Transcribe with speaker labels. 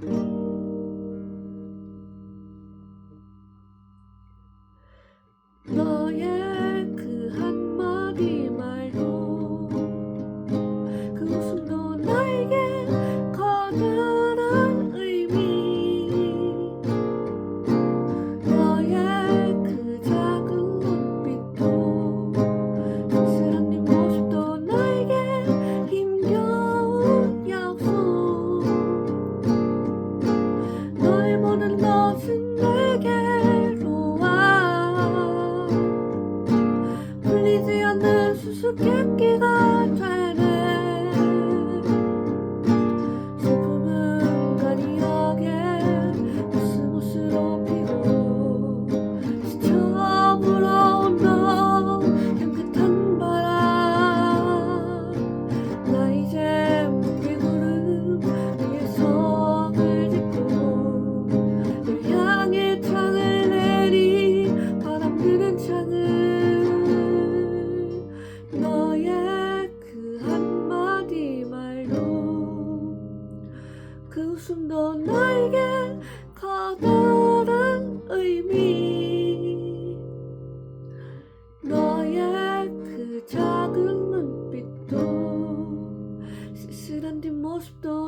Speaker 1: thank you. 오는 것은 내게로 와. 울리지 않는 수수께끼가 돼 그 순간 나에게 커다란 의미. 너의 그 작은 눈빛도 쓸쓸한 뒷모습도